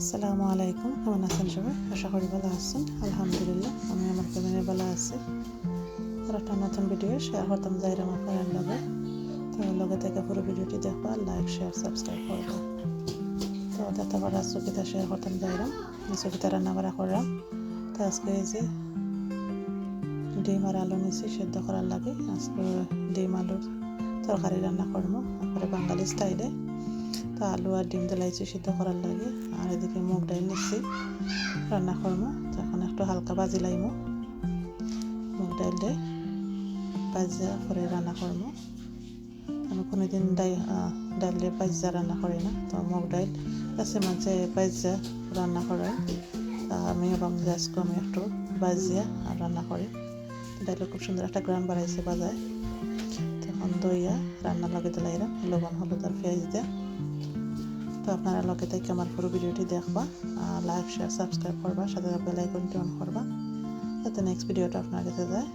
আসসালামু আলাইকুম। কেমন আছেন সবাই? আশা করি ভালো আছেন। আলহামদুলিল্লাহ আমি আমার ফ্যামিলি ভালো আছি। আর একটা নতুন ভিডিও শেয়ার করতাম যাইর আমার ফ্রেন্ড লগে। তো লগে থেকে পুরো ভিডিওটি দেখবা লাইক শেয়ার সাবস্ক্রাইব করবা। তো দেখতে পারা সুবিধা শেয়ার করতাম যাইরাম সুবিধা রান্না করা করলাম। তো আজকে এই যে ডিম আর আলু নিছি, সেদ্ধ করার লাগে। আজকে ডিম, আলুর তরকারি রান্না করব। তারপরে বাঙালি স্টাইলে তো আলু আর ডিম দিলাইছি সিদ্ধ করার লাগে। আর এদিকে মুগ ডাল নিচ্ছি রান্না করব তো এখন একটু হালকা বাজি লাইমো। মুগ ডাল দিয়ে বাজিয়া করে রান্না করব আমি কোনোদিন ডাই ডাল দিয়ে বাজিয়া রান্না করি না। তো মুগ ডাল আছে মাঝে বাজিয়া রান্না করে। আমি এবং আজকে আমি একটু বাজিয়া আর রান্না করি। ডাইলে খুব সুন্দর একটা গ্রান বাড়াইছে বাজায় তখন দইয়া রান্না লগে দিলাইরা লবণ, হলুদ আর পেঁয়াজ দিয়ে। তো আপনারা লগে থেকে আমার পুরো ভিডিওটি দেখবা লাইক শেয়ার সাবস্ক্রাইব করবা, সাথে বেল আইকনটি অন করবা, যাতে নেক্সট ভিডিওটা আপনার কাছে যায়।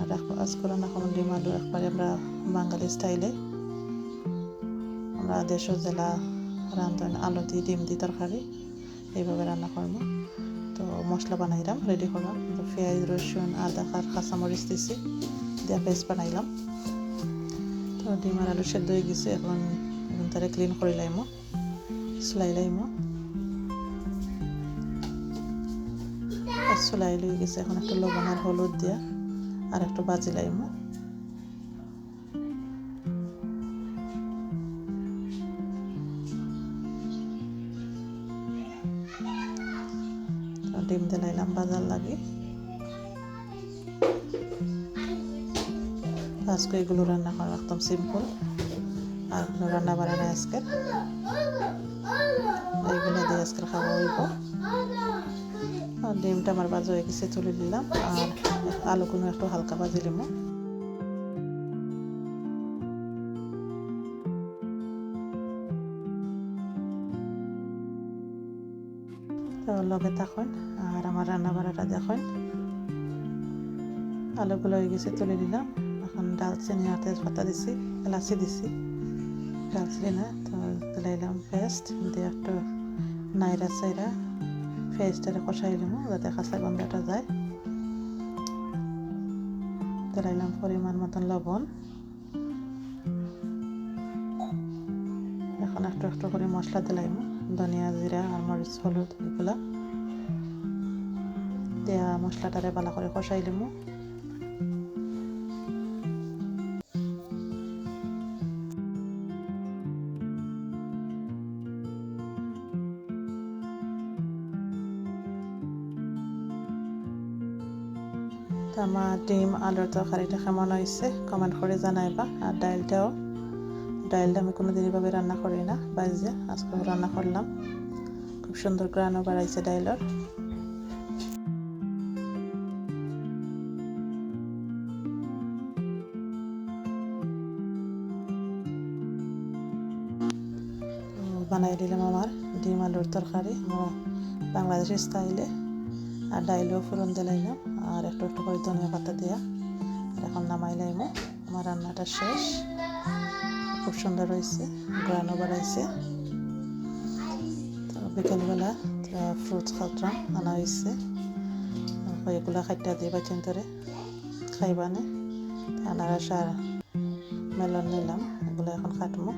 আর আজকে রান্না করুন ডিম আলু একবারে আমরা বাঙালি স্টাইলে আমরা দেশের জেলা রান্ধন আলু দিয়ে ডিম দিয়ে তরকারি, এইভাবে রান্না করব। তো মশলা বানাইলাম রেডি করলাম পেঁয়াজ, রসুন, আদা খার কাঁচামরিচ দিছি, দিয়ে পেস্ট বানাইলাম। তো ডিম আর আলু সেদ্ধ হয়ে গেছে, এখন এখন তারে ক্লিন করে লাইমো চুলাই লাইমো চুলাই লই গেছে এখন একটু লবণ হলুদ দিয়া আর একটু বাজি লাইমো ডিম দিলাইলাম বাজার লাগে আজকে এগুলো রান্না করা একদম সিম্পল আর কোনো রান্না বাড়া নাই আজকে। এইগুলো দিয়ে আজকে খাওয়া হইব। ডিমটা আমার বাজা হয়ে গেছে, তুলে দিলাম আর আলুগুলো একটু হালকা বাজি লিম তো লগে থাকুন আর আমার রান্না বাড়াটা দেখুন। আলুগুলো হয়ে গেছে, তুলে দিলাম এখন ডালচিনি আর তেজপাতা দিছি, এলাচি দিছি। ডালচিনি না তো দিলাইলাম পেস্ট দিয়ে একটু নাইরা চাইরা পেস্টটা কষাই লিমো যাতে কাঁচা গন্ধটা যায় দিলাইলাম পরিমাণ মতন লবণ এখন একটু একটু করে মশলা দিলাইমো ধনিয়া জিরা আর মরিচ হলুদ এগুলা দেয়া মশলাটারে ভালো করে কষাই লিমো তো আমার ডিম, আলুর তরকারিটা কেমন হয়েছে? কমেন্ট করে জানাইবা। আর ডাইলটাও, ডাইলটা আমি কোনোদিন এভাবে রান্না করি না, বাজে, আজকে রান্না করলাম। খুব সুন্দর গ্রানও বাড়াইছে ডাইলর। বানাই দিলাম আমার ডিম, আলুর তরকারি। বাংলাদেশের স্টাইলে। আর ডাইলও ফুরন দিলাইলাম। আর একটু একটু করে ধনিয়া পাতা দিয়া। এখন নামাই লাইমো। আমার রান্নাটা শেষ। খুব সুন্দর হয়েছে গ্রানও বাড়াইছে। তো বিকেলবেলা ফ্রুটস খাওয়াম আনা হয়েছে। এগুলা খাইটা দিয়ে বাচ্চান ধরে খাইবানে। আনারস আর মেলন নিলাম, এগুলো এখন কাটবো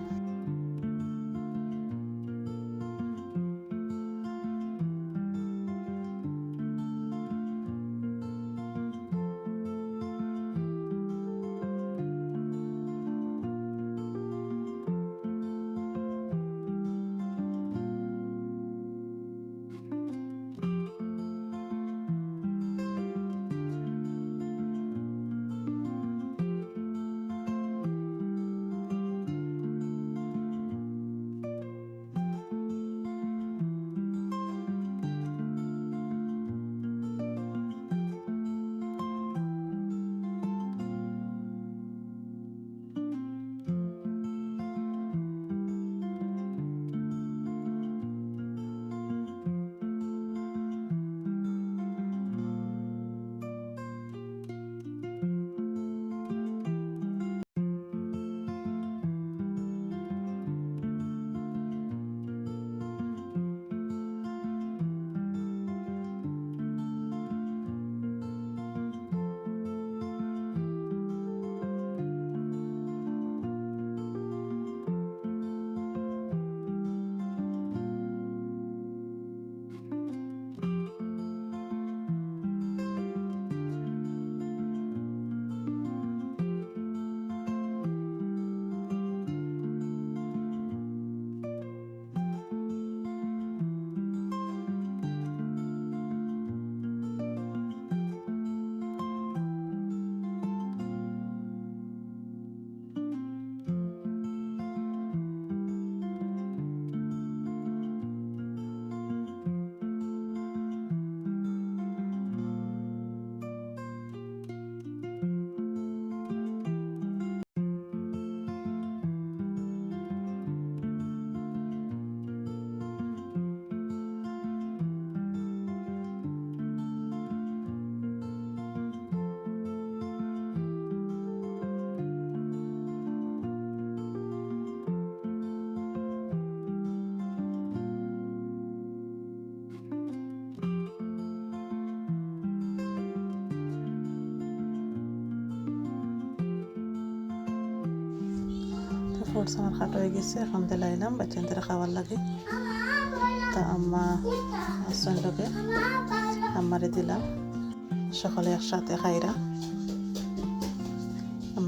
ফোর্স আমার খাটো হয়ে গেছে এখন দিলাইলাম বাচ্চাদের খাওয়ার লাগে। তা আম্মা আসছেন লোকে আম্মারে দিলাম। সকলে একসাথে খাইরা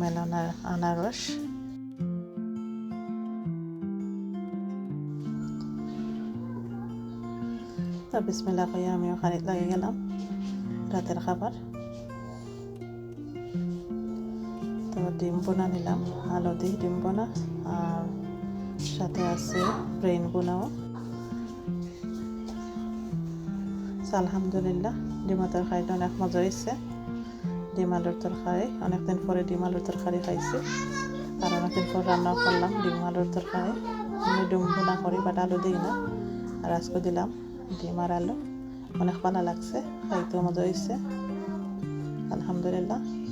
মেলানা আনারস। তা বিসমিল্লা কইয়া আমিও খানিক লাগে গেলাম রাতের খাবার। তো ডিম বোনা নিলাম আলু দিয়ে ডিম বোনা আর সাথে আছে ব্রেন বোনাও আলহামদুলিল্লাহ ডিমের তরকারিটা অনেক মজা হয়েছে। ডিম আলুর তরকারি, অনেকদিন পরে ডিম আলুর তরকারি খাইছি। আর অনেকদিন পর রান্না করলাম ডিম আলুর তরকারি। আমি ডিম বোনা করি, বাট আলু দিই না। আর আজকে দিলাম ডিম আর আলু। অনেক ভালো লাগছে, খাইতেও মজা হয়েছে। আলহামদুলিল্লাহ।